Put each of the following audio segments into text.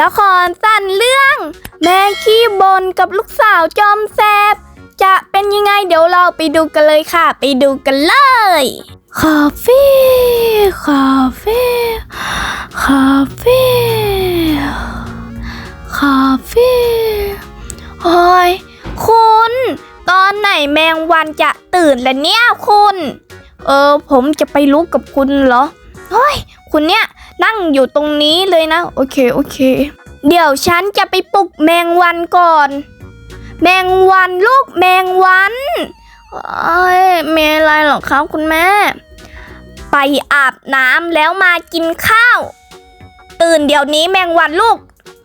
ละครสั้นเรื่อง แม่ขี้บนกับลูกสาวจอมแซบจะเป็นยังไงเดี๋ยวเราไปดูกันเลยค่ะ ไปดูกันเลยคาเฟ่คาเฟ่คาเฟ่คาเฟ่โอ้ยคุณ ตอนไหนแมงวันจะตื่นแล้วเนี่ยคุณ เออผมจะไปรู้กับคุณเหรอเฮ้ยคุณเนี่ย นั่งอยู่ตรงนี้เลยนะ โอเคโอเค เดี๋ยวฉันจะไปปลุกแมงวันก่อน แมงวันลูกแมงวันเอ้ยมีอะไรหรอครับคุณแม่ ไปอาบน้ำแล้วมากินข้าว ตื่นเดี๋ยวนี้แมงวันลูก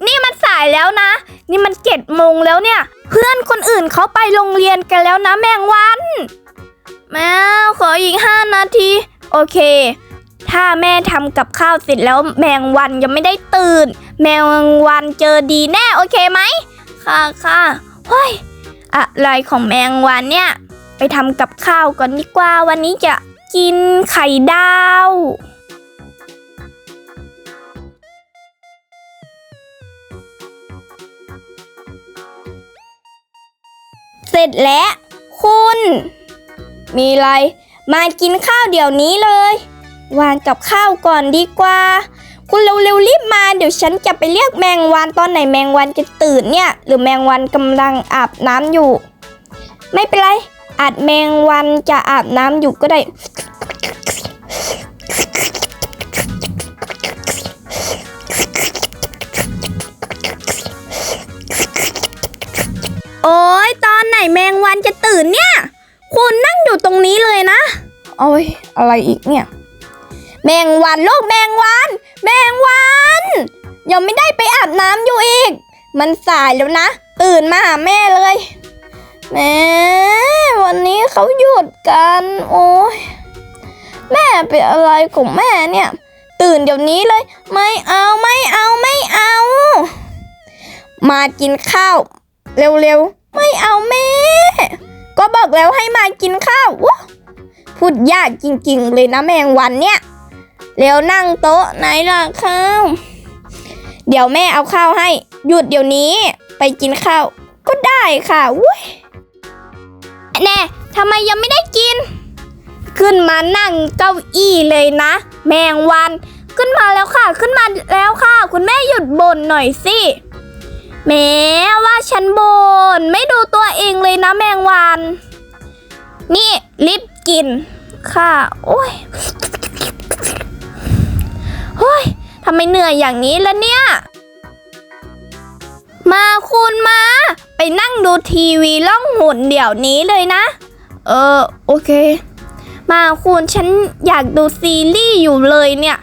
นี่มันสายแล้วนะ นี่มันเจ็ดโมงแล้วเนี่ย เพื่อนคนอื่นเขาไปโรงเรียนกันแล้วนะแมงวัน แม่ขออีกห้านาที โอเค ถ้าแม่ทำกับข้าวเสร็จแล้วแมงวันยังไม่ได้ตื่น แมงวันเจอดีแน่โอเคไหมค่ะค่ะเฮ้ยอะไรของแมงวันเนี่ย ไปทำกับข้าวก่อนดีกว่า วันนี้จะกินไข่ดาวเสร็จแล้ว คุณ มีอะไร มากินข้าวเดี๋ยวนี้เลย วางกับข้าวก่อนดีกว่า คุณเร็วๆรีบมาเดี๋ยวฉันจะไปเรียกแมงวันตอนไหนแมงวันจะตื่นเนี่ย หรือแมงวันกำลังอาบน้ำอยู่ ไม่เป็นไร อาจแมงวันจะอาบน้ำอยู่ก็ได้โอ้ยตอนไหนแมงวันจะตื่นเนี่ย คุณนั่งอยู่ตรงนี้เลยนะ โอ้ยอะไรอีกเนี่ย แมงวันลูกแมงวัน แมงวัน ยังไม่ได้ไปอาบน้ำอยู่อีก มันสายแล้วนะ ตื่นมาหาแม่เลยแม่วันนี้เขาหยุดกัน โอ้ยแม่เป็นอะไรของแม่เนี่ย ตื่นเดี๋ยวนี้เลย ไม่เอาไม่เอาไม่เอา มากินข้าว เร็วๆ ไม่เอาแม่ ก็บอกแล้วให้มากินข้าววพูดยากจริงๆเลยนะแมงวันเนี่ย เร็วนั่งโต๊ะไหนล่ะข้าว เดี๋ยวแม่เอาข้าวให้ หยุดเดี๋ยวนี้ ไปกินข้าว ก็ได้ค่ะวุ้ยแน่ทำไมยังไม่ได้กิน ขึ้นมานั่งเก้าอี้เลยนะ แมงวัน ขึ้นมาแล้วค่ะ ขึ้นมาแล้วค่ะ คุณแม่หยุดบ่นหน่อยสิแม้ว่าฉันบนไม่ดูตัวเองเลยนะแมงวัน นี่รีบกินค่ะ โอ้ย ไมเหนื่อยอย่างนี้ล่ะเนี่ย มาคุณมา ไปนั่งดูทีวีล่องหุ่นเดี๋ยวนี้เลยนะ เออ โอเค มาคุณฉันอยากดูซีรีส์อยู่เลยเนี่ย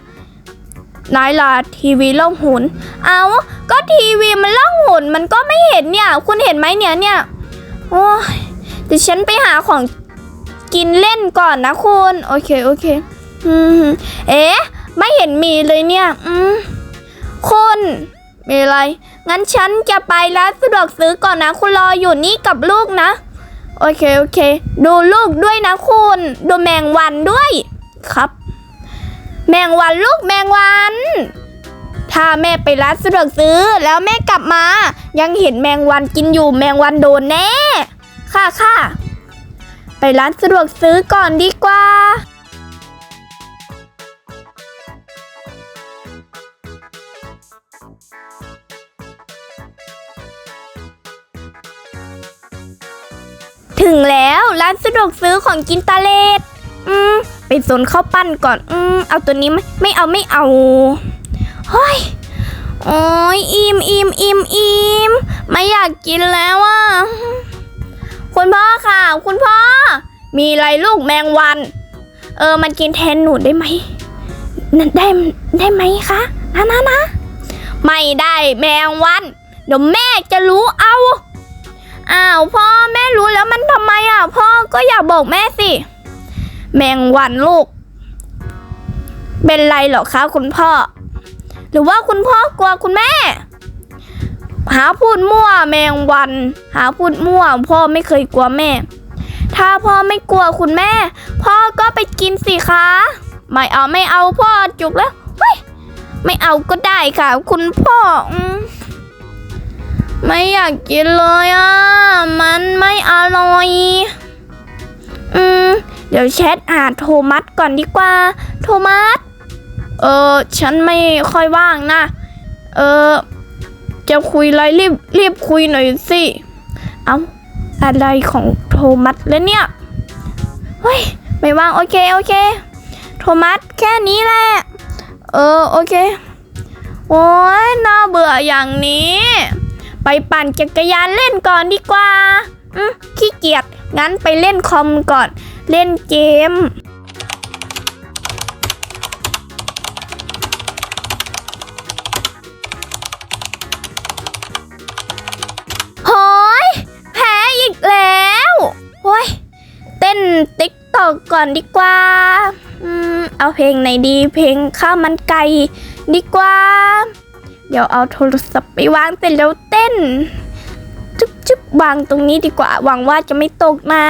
นายล่ะทีวีล่องหุน เอาก็ทีวีมันล่องหุนมันก็ไม่เห็นเนี่ย คุณเห็นไหมเนี่ยเนี่ย โอ้ยเดี๋ยวฉันไปหาของกินเล่นก่อนนะคุณ โอเค โอเคอืมเอ๊ะ ไม่เห็นมีเลยเนี่ย อืมคุณมีอะไร งั้นฉันจะไปร้านสะดวกซื้อก่อนนะ คุณรออยู่นี่กับลูกนะ โอเค โอเค ดูลูกด้วยนะคุณ ดูแมงวันด้วย ครับ แมงวันลูกแมงวัน ถ้าแม่ไปร้านสะดวกซื้อแล้วแม่กลับมา ยังเห็นแมงวันกินอยู่แมงวันโดนแน่ ค่ะค่ะ ไปร้านสะดวกซื้อก่อนดีกว่า ถึงแล้วร้านสะดวกซื้อของกินตาเลดอืมไปโซนข้าวปั้นก่อน อืมเอาตัวนี้ไหมไม่เอาไม่เอาเฮ้ยโอ้ยอิ่มอิ่มอิ่มอิ่มไม่อยากกินแล้วอะคุณพ่อค่ะ คุณพ่อ มีอะไรลูกแมงวัน เออ มันกินแทนหนูได้ไหมนั่นได้ได้ไหมคะนะนะนะไม่ได้แมงวันเดี๋ยวแม่จะรู้เอา อ้าวพ่อแม่รู้แล้วมันทำไมอะ พ่อก็อย่าบอกแม่สิ แมงวันลูก เป็นไรเหรอคะคุณพ่อ หรือว่าคุณพ่อกลัวคุณแม่ หาพูดมั่วแมงวัน หาพูดมั่ว พ่อไม่เคยกลัวแม่ ถ้าพ่อไม่กลัวคุณแม่ พ่อก็ไปกินสิคะ ไม่เอาไม่เอาพ่อจุกแล้วเฮ้ยไม่เอาก็ได้ค่ะ คุณพ่ออ ไม่อยากกินเลยอะ มันไม่อร่อย อืม เดี๋ยวแชทหาโทมัสก่อนดีกว่า โทมัส เออ ฉันไม่ค่อยว่างนะ เออ จะคุยอะไรรีบรีบคุยหน่อยสิ เอาอะไรของโทมัสแล้วเนี่ย เฮ้ย ไม่ว่าง โอเค โอเค โทมัสแค่นี้แหละ เออ โอเค โอ้ยน่าเบื่ออย่างนี้ ไปปั่นจักรยานเล่นก่อนดีกว่าอืมขี้เกียจงั้นไปเล่นคอมก่อน เล่นเกมโฮ้ยแพ้อีกแล้วโฮ้ยเต้นติ๊กตอกก่อนดีกว่าอืมเอาเพลงไหนดีเพลงข้าวมันไก่ดีกว่า เดี๋ยวเอาโทรศัพท์ไปวางเสร็จแล้วเต้น จุ๊บจุ๊บวางตรงนี้ดีกว่า หวังว่าจะไม่ตกนะ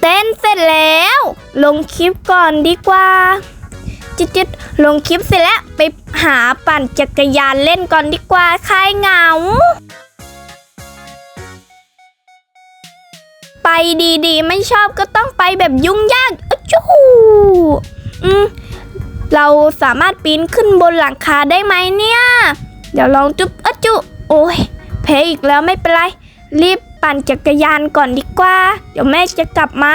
เต้นเสร็จแล้ว ลงคลิปก่อนดีกว่า จิตจิตลงคลิปเสร็จแล้วไปหาปั่นจักรยานเล่นก่อนดีกว่าคลายเหงา ไปดีๆ ไม่ชอบก็ต้องไปแบบยุ่งยากอะจูอืมเราสามารถปีนขึ้นบนหลังคาได้ไหมเนี่ย เดี๋ยวลองจุ๊บอะจุ โอ้ยแพ้อีกแล้วไม่เป็นไร รีบปั่นจักรยานก่อนดีกว่า เดี๋ยวแม่จะกลับมา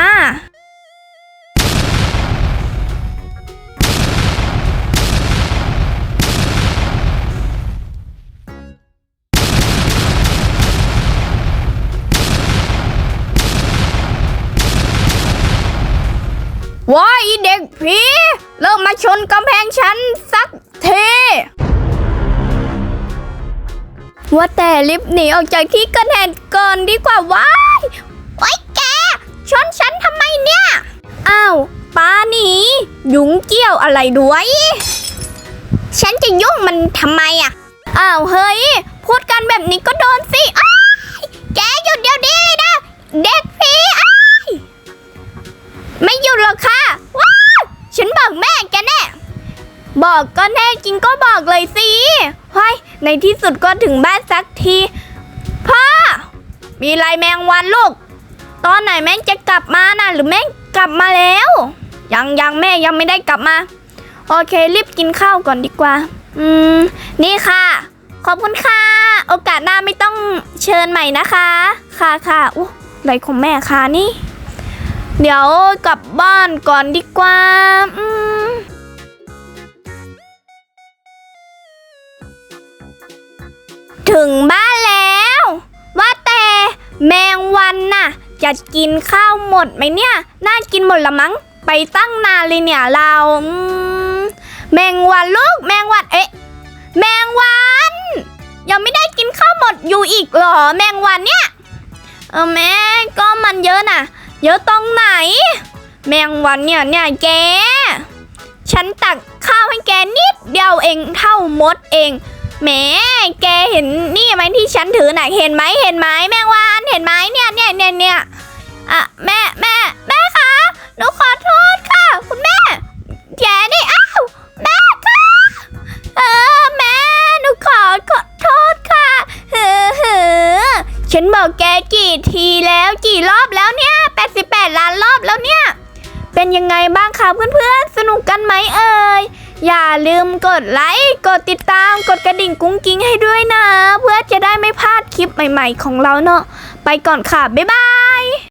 กผี เลิกมาชนกำแพงฉันสักทีว่าแต่ลิฟต์หนีออกจากที่เกิดเหตุก่อนดีกว่าว้ายโอ้ยแก ชนฉันทำไมเนี่ย อ้าวป้าหนียุงเกี่ยวอะไรด้วย ฉันจะยุ่งมันทำไมอะ อ้าวเฮ้ย พูดกันแบบนี้ก็โดนสิ อ้ายแกหยุดเดี๋ยวนี้นะ เด็กผีอ้า บอกก็แน่จริงก็บอกเลยสิเฮ้ยในที่สุดก็ถึงบ้านสักที พ่อ มีไรแมงวันลูก ตอนไหนแม่งจะกลับมานะหรือแม่งกลับมาแล้ว ยังยังแม่ยังไม่ได้กลับมา โอเครีบกินข้าวก่อนดีกว่า อืม นี่ค่ะ ขอบคุณค่ะ โอกาสหน้าไม่ต้องเชิญใหม่นะคะ ค่ะค่ะอู้ไรของแม่ค่ะนี่ เดี๋ยวกลับบ้านก่อนดีกว่า อืม ถึงบ้านแล้ว ว่าแต่แมงวันน่ะ จะกินข้าวหมดไหมเนี่ย น่ากินหมดละมั้ง ไปตั้งนานเลยเนี่ยเราอืมแมงวันลูก แมงวัน เอ๊ะ แมงวัน ยังไม่ได้กินข้าวหมดอยู่อีกเหรอ แมงวันเนี่ยเออแม่ก็มันเยอะน่ะ เยอะตรงไหน แมงวันเนี่ยเนี่ยแก ฉันตักข้าวให้แกนิดเดียวเองเท่ามดเอง แหมแกเห็นนี่ไหมที่ฉันถือหน่ะเห็นไหมเห็นไหมแมงวันเห็นไหมเนี่ยเนี่ยเนี่ยเนี่ยอะแม่แม่แม่คะหนูขอโทษค่ะ คุณแม่แกนี่อ้าวแม่คะเออแม่หนูขอขอโทษค่ะเฮ้อเฮ้อฉันบอกแกกี่ทีแล้วกี่รอบแล้วเนี่ย88ล้านรอบแล้วเนี่ย เป็นยังไงบ้างคะเพื่อนๆสนุกกันไหมเอ่ย อย่าลืมกดไลค์ กดติดตาม กดกระดิ่งกุ้งกิ้งให้ด้วยนะ เพื่อจะได้ไม่พลาดคลิปใหม่ ๆ ของเราเนาะ ไปก่อนค่ะ บ๊ายบาย